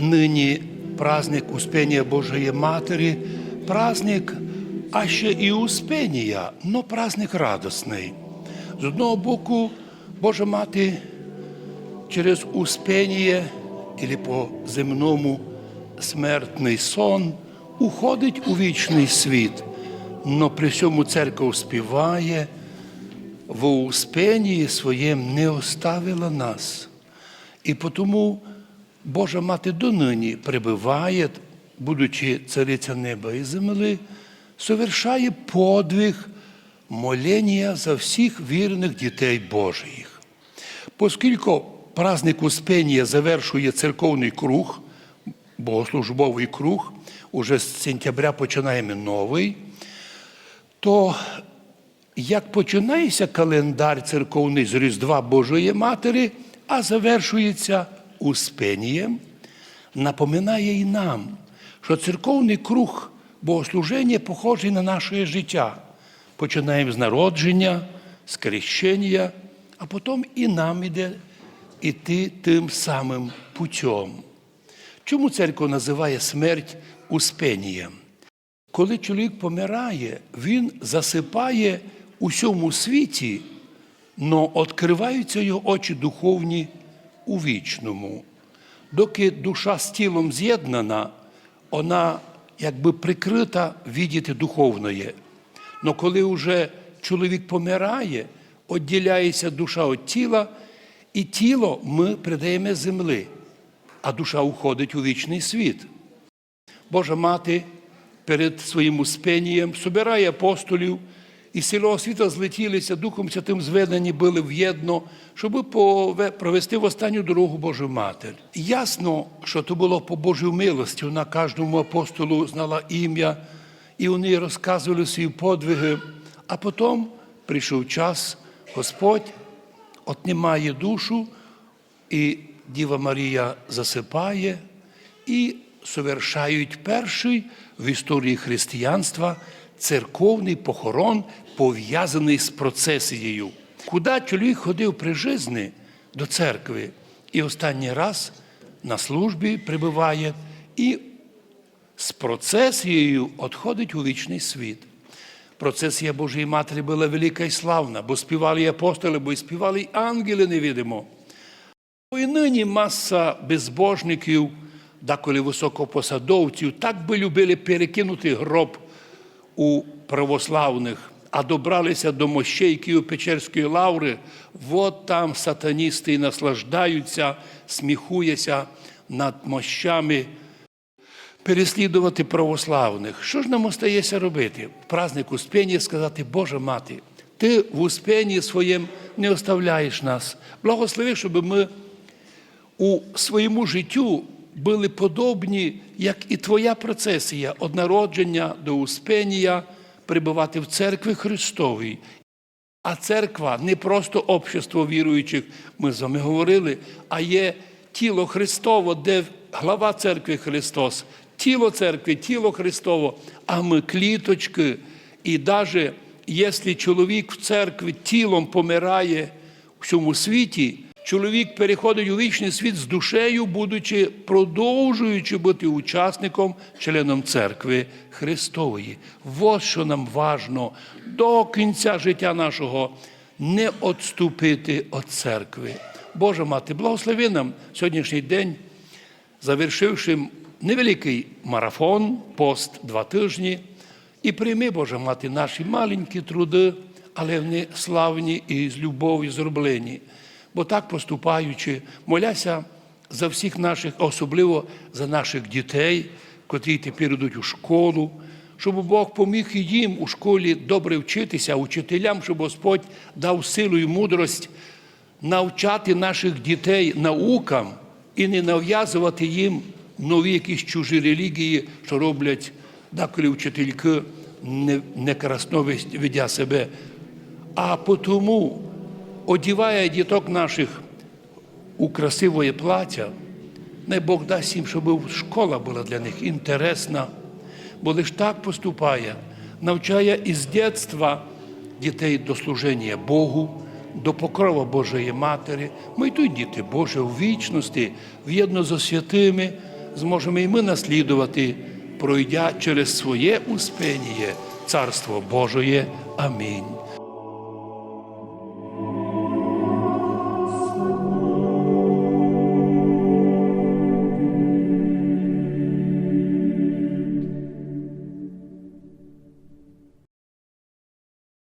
Нині праздник Успения Божої Матері, праздник, а ще і Успенія, но праздник радосний. З одного боку, Божа Мати через Успеніє, або по земному смертний сон, уходить у вічний світ, но при всьому церква співає, в Успенії своєм не оставила нас. І тому Божа Мати донині прибиває, будучи цариця неба і земли, совершає подвиг моління за всіх вірних дітей Божих. Оскільки праздник Успенія завершує церковний круг, богослужбовий круг, уже з сентября починаємо новий, то як починається календар церковний з Різдва Божої Матері, а завершується Успенієм, напоминає і нам, що церковний круг богослуження похожий на наше життя. Починаємо з народження, з крещення, а потім і нам іде іти тим самим путем. Чому церква називає смерть Успенієм? Коли чоловік помирає, він засипає у всьому світі, но відкриваються його очі духовні у вічному. Доки душа з тілом з'єднана, вона якби прикрита віддіти духовної. Но коли вже чоловік помирає, відділяється душа від тіла, і тіло ми придаємо землі, а душа уходить у вічний світ. Божа мати перед своїм успенієм собирає апостолів, і з цілого світу злетілися Духом Святим зведені були в'єдно, щоб провести в останню дорогу Божу Матір. Ясно, що то було по Божій милості. Вона кожному апостолу знала ім'я, і вони розказували свої подвиги. А потім прийшов час, Господь отнімає душу, і Діва Марія засипає, і совершають перший в історії християнства церковний похорон, пов'язаний з процесією. Куди чоловік ходив при житті до церкви, і останній раз на службі прибуває, і з процесією відходить у вічний світ. Процесія Божої Матері була велика і славна, бо співали і апостоли, бо і співали і ангели невидимо. І нині маса безбожників, деколи високопосадовців, так би любили перекинути гроб у православних, а добралися до мощей Києво-Печерської лаври, от там сатаністи і наслаждаються, сміхуються над мощами переслідувати православних. Що ж нам остається робити? Праздник Успенія сказати, Боже мати, ти в Успенії своєм не оставляєш нас. Благослови, щоб ми у своєму життю були подобні, як і твоя процесія від народження до Успенія прибувати в церкві Христовій. А церква не просто общество віруючих, ми з вами говорили, а є тіло Христово, де глава церкви Христос, тіло церкви, тіло Христово, а ми кліточки. І навіть якщо чоловік в церкві тілом помирає в цьому світі, чоловік переходить у вічний світ з душею, будучи продовжуючи бути учасником, членом церкви Христової. Ось що нам важно до кінця життя нашого не відступити від церкви. Боже мати, благослови нам сьогоднішній день, завершивши невеликий марафон, пост два тижні, і прийми, Боже мати, наші маленькі труди, але вони славні і з любов'ю зроблені. Бо так поступаючи, моляся за всіх наших, особливо за наших дітей, котрі тепер йдуть у школу, щоб Бог поміг і їм у школі добре вчитися, учителям, щоб Господь дав силу і мудрость навчати наших дітей наукам і не нав'язувати їм нові якісь чужі релігії, що роблять деколи вчительки не- некрасно ведя себе. А тому одіває діток наших у красиве плаття, най Бог дасть їм, щоб школа була для них інтересна, бо лиш так поступає, навчає із дитинства дітей до служення Богу, до покрова Божої Матері. Ми й тут діти Боже у вічності, в'єдно зі святими, зможемо і ми наслідувати, пройдя через своє успіння Царство Божоє. Амінь.